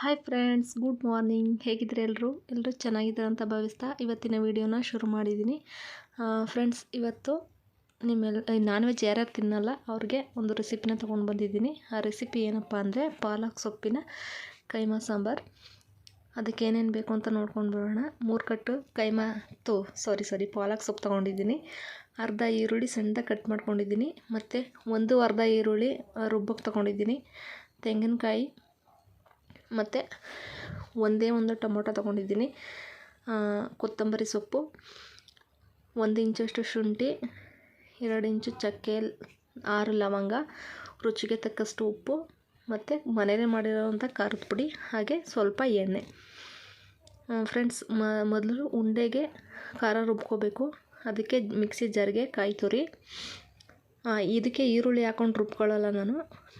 Hi friends good morning ಹೇಗಿದ್ರೆ ಎಲ್ಲರೂ ಎಲ್ಲರೂ ಚೆನ್ನಾಗಿದ್ದಾರೆ ಅಂತ ಭಾವಿಸ್ತಾ ಇವತ್ತಿನ ವೀಡಿಯೋನ ಶುರು ಮಾಡಿದ್ದೀನಿ. ಫ್ರೆಂಡ್ಸ್ ಇವತ್ತು ನಿಮ್ಮೆಲ್ಲ ನಾನ್ ವೆಜ್ ಯಾರ್ಯಾರು ತಿನ್ನಲ್ಲ, ಅವ್ರಿಗೆ ಒಂದು ರೆಸಿಪಿನ ತೊಗೊಂಡು ಬಂದಿದ್ದೀನಿ. ಆ ರೆಸಿಪಿ ಏನಪ್ಪ ಅಂದರೆ ಪಾಲಕ್ ಸೊಪ್ಪಿನ ಕೈಮಾ ಸಾಂಬಾರು. ಅದಕ್ಕೆ ಏನೇನು ಬೇಕು ಅಂತ ನೋಡ್ಕೊಂಡು ಬರೋಣ. ಮೂರು ಕಟ್ಟು ಕೈಮಾ ತೋ ಸಾರಿ ಸಾರಿ ಪಾಲಕ್ ಸೊಪ್ಪು ತೊಗೊಂಡಿದ್ದೀನಿ. ಅರ್ಧ ಈರುಳ್ಳಿ ಸಣ್ಣದ ಕಟ್ ಮಾಡ್ಕೊಂಡಿದ್ದೀನಿ. ಮತ್ತು ಒಂದು ಅರ್ಧ ಈರುಳ್ಳಿ ರುಬ್ಬಕ್ಕೆ ತೊಗೊಂಡಿದ್ದೀನಿ. ತೆಂಗಿನಕಾಯಿ ಮತ್ತು ಒಂದೇ ಒಂದು ಟೊಮೊಟೊ ತೊಗೊಂಡಿದ್ದೀನಿ. ಕೊತ್ತಂಬರಿ ಸೊಪ್ಪು, ಒಂದು ಇಂಚಷ್ಟು ಶುಂಠಿ, ಎರಡು ಇಂಚು ಚಕ್ಕೆ, ಆರು ಲವಂಗ, ರುಚಿಗೆ ತಕ್ಕಷ್ಟು ಉಪ್ಪು ಮತ್ತು ಮನೆಯಲ್ಲೇ ಮಾಡಿರೋವಂಥ ಖಾರದ ಪುಡಿ, ಹಾಗೆ ಸ್ವಲ್ಪ ಎಣ್ಣೆ. ಫ್ರೆಂಡ್ಸ್ ಮೊದಲು ಉಂಡೆಗೆ ಖಾರ ರುಬ್ಕೋಬೇಕು. ಅದಕ್ಕೆ ಮಿಕ್ಸಿ ಜಾರ್ಗೆ ಕಾಯಿ ತುರಿ. ಇದಕ್ಕೆ ಈರುಳ್ಳಿ ಹಾಕೊಂಡು ರುಬ್ಕೊಳ್ಳೋಲ್ಲ ನಾನು.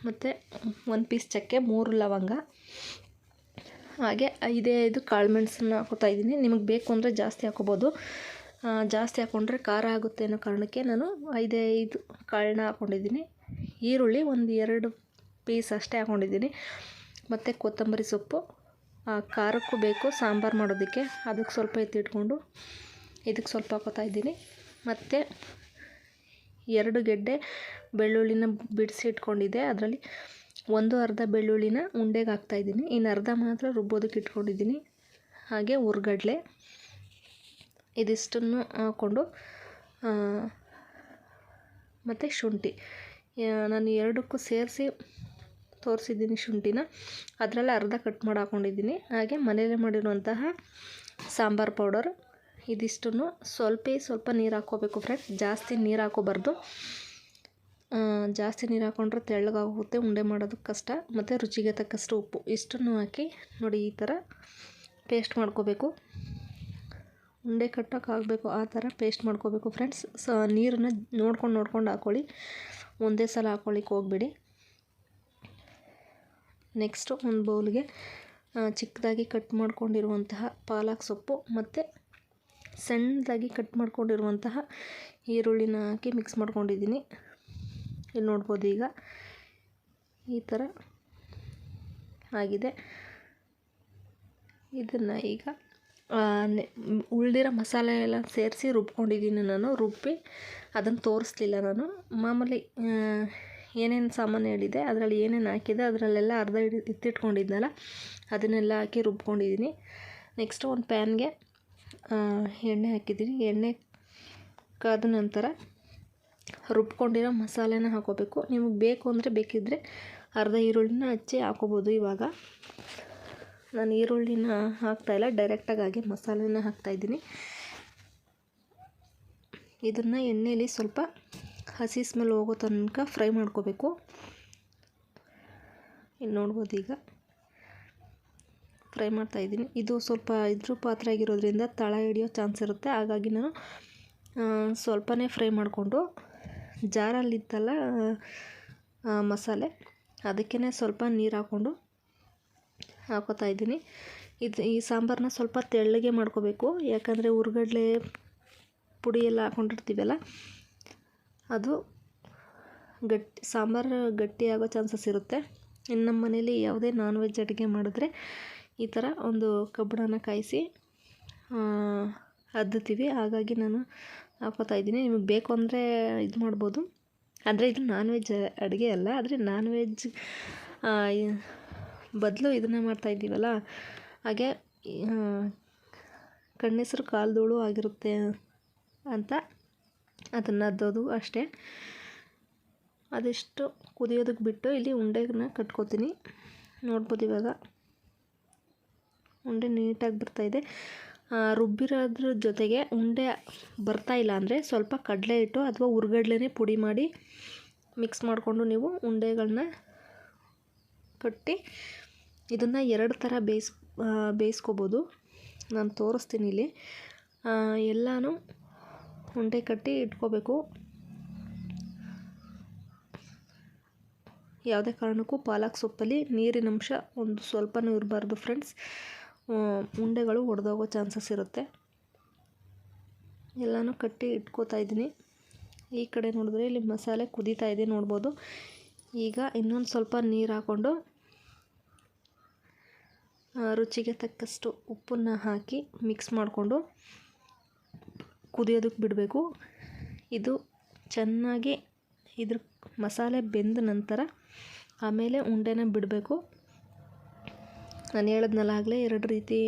ಮತ್ತು ಒಂದು ಪೀಸ್ ಚಕ್ಕೆ, ಮೂರು ಲವಂಗ. ಹಾಗೆ ಐದೇ ಐದು ಕಾಳು ಮೆಣಸನ್ನ ಹಾಕೋತಾ ಇದ್ದೀನಿ. ನಿಮಗೆ ಬೇಕು ಅಂದರೆ ಜಾಸ್ತಿ ಹಾಕೋಬೋದು. ಜಾಸ್ತಿ ಹಾಕ್ಕೊಂಡ್ರೆ ಖಾರ ಆಗುತ್ತೆ ಅನ್ನೋ ಕಾರಣಕ್ಕೆ ನಾನು ಐದೇ ಐದು ಕಾಳನ್ನ ಹಾಕ್ಕೊಂಡಿದ್ದೀನಿ ಈರುಳ್ಳಿ ಒಂದು ಎರಡು ಪೀಸ್ ಅಷ್ಟೇ ಹಾಕ್ಕೊಂಡಿದ್ದೀನಿ ಮತ್ತು ಕೊತ್ತಂಬರಿ ಸೊಪ್ಪು ಖಾರಕ್ಕೂ ಬೇಕು, ಸಾಂಬಾರು ಮಾಡೋದಕ್ಕೆ. ಅದಕ್ಕೆ ಸ್ವಲ್ಪ ಎತ್ತಿಟ್ಕೊಂಡು ಇದಕ್ಕೆ ಸ್ವಲ್ಪ ಹಾಕೋತಾ ಇದ್ದೀನಿ. ಮತ್ತು ಎರಡು ಗೆಡ್ಡೆ ಬೆಳ್ಳುಳ್ಳಿನ ಬಿಡಿಸಿ ಇಟ್ಕೊಂಡಿದ್ದೆ. ಅದರಲ್ಲಿ ಒಂದು ಅರ್ಧ ಬೆಳ್ಳುಳ್ಳಿನ ಉಂಡೆಗೆ ಹಾಕ್ತಾಯಿದ್ದೀನಿ ಇನ್ನು ಅರ್ಧ ಮಾತ್ರ ರುಬ್ಬೋದಕ್ಕೆ ಇಟ್ಕೊಂಡಿದ್ದೀನಿ. ಹಾಗೆ ಹುರ್ಗಡ್ಲೆ ಇದಿಷ್ಟನ್ನು ಹಾಕ್ಕೊಂಡು ಮತ್ತು ಶುಂಠಿ. ನಾನು ಎರಡಕ್ಕೂ ಸೇರಿಸಿ ತೋರಿಸಿದ್ದೀನಿ ಶುಂಠಿನ. ಅದರಲ್ಲೇ ಅರ್ಧ ಕಟ್ ಮಾಡಿ ಹಾಕ್ಕೊಂಡಿದ್ದೀನಿ ಹಾಗೆ ಮನೆಯಲ್ಲೇ ಮಾಡಿರುವಂತಹ ಸಾಂಬಾರು ಪೌಡರ್. ಇದಿಷ್ಟನ್ನು ಸ್ವಲ್ಪ ಸ್ವಲ್ಪ ನೀರು ಹಾಕ್ಕೋಬೇಕು ಫ್ರೆಂಡ್ಸ್ ಜಾಸ್ತಿ ನೀರು ಹಾಕೋಬಾರ್ದು ಜಾಸ್ತಿ ನೀರು ಹಾಕ್ಕೊಂಡ್ರೆ ತೆಳ್ಳಗಾಗುತ್ತೆ, ಉಂಡೆ ಮಾಡೋದಕ್ಕೆ ಕಷ್ಟ, ಮತ್ತು ರುಚಿಗೆ ತಕ್ಕಷ್ಟು ಉಪ್ಪು. ಇಷ್ಟನ್ನು ಹಾಕಿ ನೋಡಿ ಈ ಥರ ಪೇಸ್ಟ್ ಮಾಡ್ಕೋಬೇಕು. ಉಂಡೆ ಕಟ್ಟೋಕ್ಕಾಗಬೇಕು ಆ ಥರ ಪೇಸ್ಟ್ ಮಾಡ್ಕೋಬೇಕು ಫ್ರೆಂಡ್ಸ್ ಸೊ, ನೀರನ್ನು ನೋಡ್ಕೊಂಡು ನೋಡ್ಕೊಂಡು ಹಾಕ್ಕೊಳ್ಳಿ ಒಂದೇ ಸಲ ಹಾಕ್ಕೊಳ್ಳಿಕ್ಕೆ ಹೋಗ್ಬೇಡಿ. ನೆಕ್ಸ್ಟು ಒಂದು ಬೌಲ್ಗೆ ಚಿಕ್ಕದಾಗಿ ಕಟ್ ಮಾಡ್ಕೊಂಡಿರುವಂತಹ ಪಾಲಕ್ ಸೊಪ್ಪು ಮತ್ತು ಸಣ್ಣದಾಗಿ ಕಟ್ ಮಾಡ್ಕೊಂಡಿರುವಂತಹ ಈರುಳ್ಳಿನ ಹಾಕಿ ಮಿಕ್ಸ್ ಮಾಡ್ಕೊಂಡಿದ್ದೀನಿ. ಇಲ್ಲಿ ನೋಡ್ಬೋದು ಈಗ. ಈ ಥರ ಆಗಿದೆ. ಇದನ್ನು ಈಗ ಉಳಿದಿರೋ ಮಸಾಲೆ ಎಲ್ಲ ಸೇರಿಸಿ ರುಬ್ಕೊಂಡಿದ್ದೀನಿ ನಾನು. ರುಬ್ಬಿ ಅದನ್ನು ತೋರಿಸ್ಲಿಲ್ಲ ನಾನು. ಮಾಮೂಲಿ ಏನೇನು ಸಾಮಾನು ಹೇಳಿದೆ, ಅದರಲ್ಲಿ ಏನೇನು ಹಾಕಿದೆ, ಅದರಲ್ಲೆಲ್ಲ ಅರ್ಧ ಹಿಡಿ ಎತ್ತಿಟ್ಕೊಂಡಿದ್ನಲ್ಲ ಅದನ್ನೆಲ್ಲ ಹಾಕಿ ರುಬ್ಕೊಂಡಿದ್ದೀನಿ. ನೆಕ್ಸ್ಟು ಒಂದು ಪ್ಯಾನ್ಗೆ ಎಣ್ಣೆ ಹಾಕಿದ್ದೀನಿ. ಎಣ್ಣೆ ಕಾದ ನಂತರ ರುಬ್ಕೊಂಡಿರೋ ಮಸಾಲೆನ ಹಾಕೋಬೇಕು. ನಿಮಗೆ ಬೇಕು ಅಂದರೆ ಬೇಕಿದ್ದರೆ ಅರ್ಧ ಈರುಳ್ಳಿನ ಹಚ್ಚಿ ಹಾಕೋಬೋದು ಇವಾಗ. ನಾನು ಈರುಳ್ಳಿನ ಹಾಕ್ತಾಯಿಲ್ಲ ಡೈರೆಕ್ಟಾಗಿ ಹಾಗೆ ಮಸಾಲೆನ ಹಾಕ್ತಾಯಿದ್ದೀನಿ ಇದನ್ನು ಎಣ್ಣೆಯಲ್ಲಿ ಸ್ವಲ್ಪ ಹಸಿ ಸ್ಮೆಲ್ ಹೋಗೋ ತನಕ ಫ್ರೈ ಮಾಡ್ಕೋಬೇಕು. ಇನ್ನು ನೋಡ್ಬೋದು ಈಗ. ಫ್ರೈ ಮಾಡ್ತಾಯಿದ್ದೀನಿ ಇದು ಸ್ವಲ್ಪ ಇದ್ರ ಪಾತ್ರೆ ಆಗಿರೋದ್ರಿಂದ ತಳ ಹಿಡಿಯೋ ಚಾನ್ಸ್ ಇರುತ್ತೆ. ಹಾಗಾಗಿ ನಾನು ಸ್ವಲ್ಪನೇ ಫ್ರೈ ಮಾಡಿಕೊಂಡು ಜಾರಲ್ಲಿತ್ತಲ್ಲ ಮಸಾಲೆ. ಅದಕ್ಕೇ ಸ್ವಲ್ಪ ನೀರು ಹಾಕ್ಕೊಂಡು ಹಾಕೋತಾ ಇದ್ದೀನಿ. ಇದು, ಈ ಸಾಂಬಾರನ್ನ ಸ್ವಲ್ಪ ತೆಳ್ಳಗೆ ಮಾಡ್ಕೋಬೇಕು. ಯಾಕಂದರೆ ಉರ್ಗಡ್ಲೆ ಪುಡಿ ಎಲ್ಲ ಹಾಕ್ಕೊಂಡಿರ್ತೀವಲ್ಲ ಅದು ಗಟ್ಟಿ, ಸಾಂಬಾರು ಗಟ್ಟಿಯಾಗೋ ಚಾನ್ಸಸ್ ಇರುತ್ತೆ. ಇನ್ನು ನಮ್ಮ ಮನೇಲಿ ಯಾವುದೇ ನಾನ್ ವೆಜ್ ಅಡುಗೆ ಮಾಡಿದ್ರೆ ಈ ಥರ ಒಂದು ಕಬ್ಬಣನ ಕಾಯಿಸಿ ಅದ್ದುತ್ತೀವಿ. ಹಾಗಾಗಿ ನಾನು ಹಾಕೋತಾ ಇದ್ದೀನಿ. ನಿಮಗೆ ಬೇಕು ಅಂದರೆ ಇದು ಮಾಡ್ಬೋದು. ಅಂದರೆ ಇದು ನಾನ್ ವೆಜ್ ಅಡುಗೆ ಅಲ್ಲ, ಆದರೆ ನಾನ್ ವೆಜ್ ಬದಲು ಇದನ್ನು ಮಾಡ್ತಾಯಿದ್ದೀವಲ್ಲ ಹಾಗೆ ಕಣ್ಣೆಸರು ಕಾಲ್ಧೂಳು ಆಗಿರುತ್ತೆ ಅಂತ ಅದನ್ನು ಅದ್ದೋದು ಅಷ್ಟೇ. ಅದೆಷ್ಟು ಕುದಿಯೋದಕ್ಕೆ ಬಿಟ್ಟು ಇಲ್ಲಿ ಉಂಡೆನ ಕಟ್ಕೋತೀನಿ. ನೋಡ್ಬೋದು ಇವಾಗ. ಉಂಡೆ ನೀಟಾಗಿ ಬರ್ತಾಯಿದೆ ರುಬ್ಬಿರೋದ್ರ ಜೊತೆಗೆ ಉಂಡೆ ಬರ್ತಾ ಇಲ್ಲ ಅಂದರೆ ಸ್ವಲ್ಪ ಕಡಲೆ ಹಿಟ್ಟು ಅಥವಾ ಹುರ್ಗಡ್ಲೆನೇ ಪುಡಿ ಮಾಡಿ ಮಿಕ್ಸ್ ಮಾಡಿಕೊಂಡು ನೀವು ಉಂಡೆಗಳನ್ನ ಕಟ್ಟಿ ಇದನ್ನು ಎರಡು ಥರ ಬೇಯಿಸ್ ಬೇಯಿಸ್ಕೋಬೋದು. ನಾನು ತೋರಿಸ್ತೀನಿ ಇಲ್ಲಿ. ಎಲ್ಲನೂ ಉಂಡೆ ಕಟ್ಟಿ ಇಟ್ಕೋಬೇಕು. ಯಾವುದೇ ಕಾರಣಕ್ಕೂ ಪಾಲಕ್ ಸೊಪ್ಪಲ್ಲಿ ನೀರಿನಂಶ ಒಂದು ಸ್ವಲ್ಪನೂ ಇರಬಾರ್ದು ಫ್ರೆಂಡ್ಸ್ ಉಂಡೆಗಳು ಒಡೆದೋಗೋ ಚಾನ್ಸಸ್ ಇರುತ್ತೆ. ಎಲ್ಲನೂ ಕಟ್ಟಿ ಇಟ್ಕೋತಾ ಇದ್ದೀನಿ. ಈ ಕಡೆ ನೋಡಿದ್ರೆ ಇಲ್ಲಿ ಮಸಾಲೆ ಕುದೀತಾ ಇದೆ ನೋಡ್ಬೋದು. ಈಗ ಇನ್ನೊಂದು ಸ್ವಲ್ಪ ನೀರು ಹಾಕ್ಕೊಂಡು ರುಚಿಗೆ ತಕ್ಕಷ್ಟು ಉಪ್ಪನ್ನು ಹಾಕಿ ಮಿಕ್ಸ್ ಮಾಡಿಕೊಂಡು ಕುದಿಯೋದಕ್ಕೆ ಬಿಡಬೇಕು. ಇದು ಚೆನ್ನಾಗಿ ಇದ್ರ ಮಸಾಲೆ ಬೆಂದ ನಂತರ ಆಮೇಲೆ ಉಂಡೆನ ಬಿಡಬೇಕು. ನಾನು ಹೇಳಿದ್ನಲ್ಲ ಆಗಲೇ ಎರಡು ರೀತಿ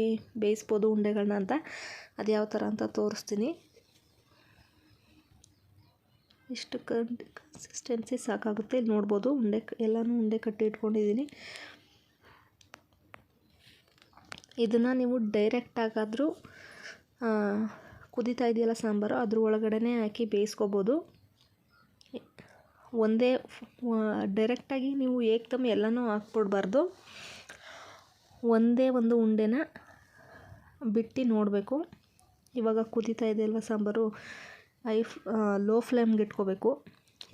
ಬೇಯಿಸ್ಬೋದು ಉಂಡೆಗಳನ್ನ ಅಂತ. ಅದು ಯಾವ ಥರ ಅಂತ ತೋರಿಸ್ತೀನಿ. ಇಷ್ಟು ಕನ್ಸಿಸ್ಟೆನ್ಸಿ ಸಾಕಾಗುತ್ತೆ. ಇಲ್ಲಿ ನೋಡ್ಬೋದು ಉಂಡೆ ಎಲ್ಲನೂ ಉಂಡೆ ಕಟ್ಟಿ ಇಟ್ಕೊಂಡಿದ್ದೀನಿ. ಇದನ್ನು ನೀವು ಡೈರೆಕ್ಟಾಗಾದರೂ ಕುದೀತಾ ಇದೆಯಲ್ಲ ಸಾಂಬಾರು, ಅದ್ರ ಒಳಗಡೆ ಹಾಕಿ ಬೇಯಿಸ್ಕೋಬೋದು. ಒಂದೇ ಡೈರೆಕ್ಟಾಗಿ ನೀವು ಏಕ್ದಮ್ ಎಲ್ಲನೂ ಹಾಕ್ಬಿಡ್ಬಾರ್ದು. ಒಂದೇ ಒಂದು ಉಂಡೆನ ಬಿಟ್ಟು ನೋಡಬೇಕು. ಇವಾಗ ಕುದೀತಾ ಇದೆ ಅಲ್ವ ಸಾಂಬಾರು? ಐ ಲೋ ಫ್ಲೇಮ್ಗೆ ಇಟ್ಕೋಬೇಕು.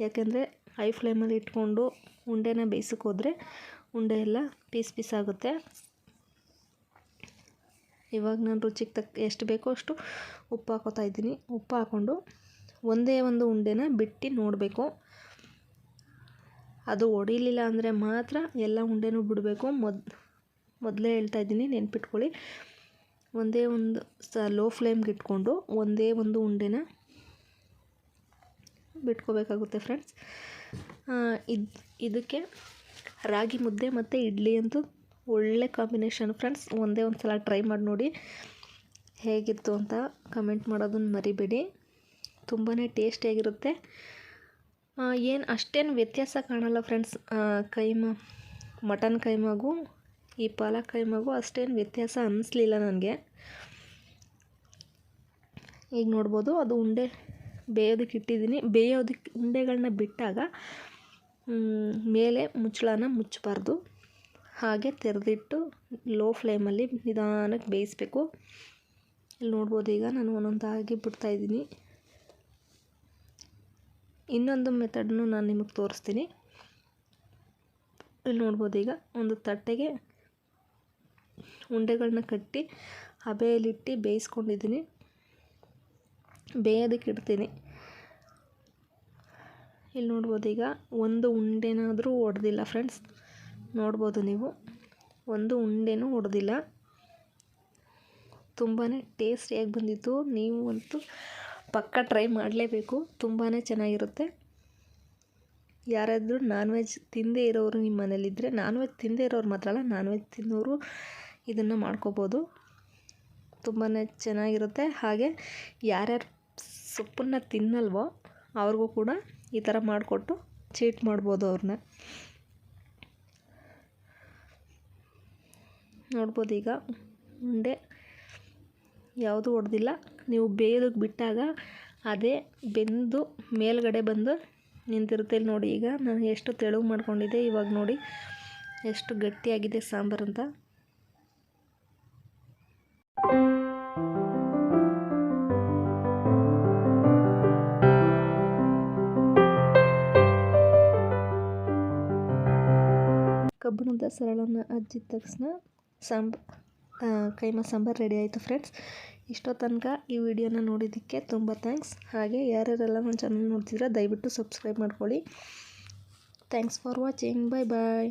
ಯಾಕೆಂದರೆ ಹೈ ಫ್ಲೇಮಲ್ಲಿ ಇಟ್ಕೊಂಡು ಉಂಡೆನ ಬೇಯಿಸಕ್ಕೆ ಹೋದರೆ ಉಂಡೆ ಎಲ್ಲ ಪೀಸ್ ಪೀಸ್ ಆಗುತ್ತೆ. ಇವಾಗ ನಾನು ರುಚಿಗೆ ತಕ್ಕ ಎಷ್ಟು ಬೇಕೋ ಅಷ್ಟು ಉಪ್ಪು ಹಾಕೋತಾ ಇದ್ದೀನಿ. ಉಪ್ಪು ಹಾಕ್ಕೊಂಡು ಒಂದೇ ಒಂದು ಉಂಡೆನ ಬಿಟ್ಟು ನೋಡಬೇಕು. ಅದು ಒಡಿಲಿಲ್ಲ ಅಂದರೆ ಮಾತ್ರ ಎಲ್ಲ ಉಂಡೆನೂ ಬಿಡಬೇಕು. ಮೊದ್ ಮೊದಲೇ ಹೇಳ್ತಾ ಇದ್ದೀನಿ, ನೆನ್ಪಿಟ್ಕೊಳ್ಳಿ. ಒಂದೇ ಒಂದು ಸ ಲೋ ಫ್ಲೇಮ್ಗೆ ಇಟ್ಕೊಂಡು ಒಂದೇ ಒಂದು ಉಂಡೆನ ಬಿಟ್ಕೋಬೇಕಾಗುತ್ತೆ ಫ್ರೆಂಡ್ಸ್ ಇದು, ಇದಕ್ಕೆ ರಾಗಿ ಮುದ್ದೆ ಮತ್ತು ಇಡ್ಲಿ ಅಂತೂ ಒಳ್ಳೆ ಕಾಂಬಿನೇಷನ್ ಫ್ರೆಂಡ್ಸ್ ಒಂದೇ ಒಂದು ಸಲ ಟ್ರೈ ಮಾಡಿ ನೋಡಿ ಹೇಗಿತ್ತು ಅಂತ ಕಮೆಂಟ್ ಮಾಡೋದನ್ನು ಮರಿಬೇಡಿ. ತುಂಬಾ ಟೇಸ್ಟಿಯಾಗಿರುತ್ತೆ ಏನು ಅಷ್ಟೇನು ವ್ಯತ್ಯಾಸ ಕಾಣಲ್ಲ ಫ್ರೆಂಡ್ಸ್ ಕೈಮ ಮಟನ್ ಕೈಮಾಗೂ ಈ ಪಾಲಕ್ ಮಗು ಅಷ್ಟೇನು ವ್ಯತ್ಯಾಸ ಅನ್ನಿಸ್ಲಿಲ್ಲ ನನಗೆ. ಈಗ ನೋಡ್ಬೋದು ಅದು ಉಂಡೆ ಬೇಯೋದಕ್ಕೆ ಇಟ್ಟಿದ್ದೀನಿ. ಬೇಯೋದಕ್ಕೆ ಉಂಡೆಗಳನ್ನ ಬಿಟ್ಟಾಗ ಮೇಲೆ ಮುಚ್ಚಳನ ಮುಚ್ಚಬಾರ್ದು. ಹಾಗೆ ತೆರೆದಿಟ್ಟು ಲೋ ಫ್ಲೇಮಲ್ಲಿ ನಿಧಾನಕ್ಕೆ ಬೇಯಿಸ್ಬೇಕು. ಇಲ್ಲಿ ನೋಡ್ಬೋದು ಈಗ ನಾನು ಒಂದೊಂದಾಗಿ ಬಿಡ್ತಾಯಿದ್ದೀನಿ ಇನ್ನೊಂದು ಮೆಥಡ್ನು ನಾನು ನಿಮಗೆ ತೋರಿಸ್ತೀನಿ. ಇಲ್ಲಿ ನೋಡ್ಬೋದು ಈಗ ಒಂದು ತಟ್ಟೆಗೆ ಉಂಡೆಗಳನ್ನ ಕಟ್ಟಿ ಹಬೆಯಲ್ಲಿಟ್ಟು ಬೇಯಿಸ್ಕೊಂಡಿದ್ದೀನಿ. ಬೇಯೋದಕ್ಕೆ ಇಡ್ತೀನಿ. ಇಲ್ಲಿ ನೋಡ್ಬೋದು ಈಗ ಒಂದು ಉಂಡೆನಾದರೂ ಒಡೆದಿಲ್ಲ ಫ್ರೆಂಡ್ಸ್. ನೋಡ್ಬೋದು ನೀವು. ಒಂದು ಉಂಡೆನೂ ಒಡೆದಿಲ್ಲ. ತುಂಬಾ ಟೇಸ್ಟಿಯಾಗಿ ಬಂದಿತ್ತು. ನೀವು ಅಂತೂ ಪಕ್ಕ ಟ್ರೈ ಮಾಡಲೇಬೇಕು. ತುಂಬಾ ಚೆನ್ನಾಗಿರುತ್ತೆ. ಯಾರಾದರೂ ನಾನ್ ವೆಜ್ ತಿಂದೇ ಇರೋರು ನಿಮ್ಮ ಮನೇಲಿದ್ದರೆ ನಾನ್ ವೆಜ್ ತಿಂದೇ ಇರೋರು ಮಾತ್ರ ಅಲ್ಲ, ನಾನ್ ವೆಜ್ ತಿನ್ನೋರು ಇದನ್ನು ಮಾಡ್ಕೋಬೋದು. ತುಂಬಾ ಚೆನ್ನಾಗಿರುತ್ತೆ. ಹಾಗೆ ಯಾರ್ಯಾರು ಸೊಪ್ಪನ್ನು ತಿನ್ನಲ್ವೋ ಅವ್ರಿಗೂ ಕೂಡ ಈ ಥರ ಮಾಡಿಕೊಟ್ಟು ಚೀಟ್ ಮಾಡ್ಬೋದು ಅವ್ರನ್ನ. ನೋಡ್ಬೋದು ಈಗ ಉಂಡೆ ಯಾವುದೂ ಹೊಡೆದಿಲ್ಲ ನೀವು ಬೇಯೋದಕ್ಕೆ ಬಿಟ್ಟಾಗ ಅದೇ ಬೆಂದು ಮೇಲ್ಗಡೆ ಬಂದು ನಿಂತಿರುತ್ತೆ ನೋಡಿ ಈಗ. ನಾನು ಎಷ್ಟು ತೆಳುವು ಮಾಡ್ಕೊಂಡಿದ್ದೆ ಇವಾಗ ನೋಡಿ. ಎಷ್ಟು ಗಟ್ಟಿಯಾಗಿದೆ ಸಾಂಬಾರು ಅಂತ. ಕಬ್ಬಣದ ಸರಳನ್ನು ಅಜ್ಜಿದ ತಕ್ಷಣ ಸಾಂಬ ಕೈಮಾ ಸಾಂಬಾರು ರೆಡಿ ಆಯಿತು ಫ್ರೆಂಡ್ಸ್ ಇಷ್ಟೋ ತನಕ ಈ ವಿಡಿಯೋನ ನೋಡಿದ್ದಕ್ಕೆ ತುಂಬ ಥ್ಯಾಂಕ್ಸ್ ಹಾಗೆ ಯಾರ್ಯಾರೆಲ್ಲ ನನ್ನ ಚಾನಲ್ ನೋಡ್ತಿದ್ರೆ ದಯವಿಟ್ಟು ಸಬ್ಸ್ಕ್ರೈಬ್ ಮಾಡ್ಕೊಳ್ಳಿ. Thanks for watching bye bye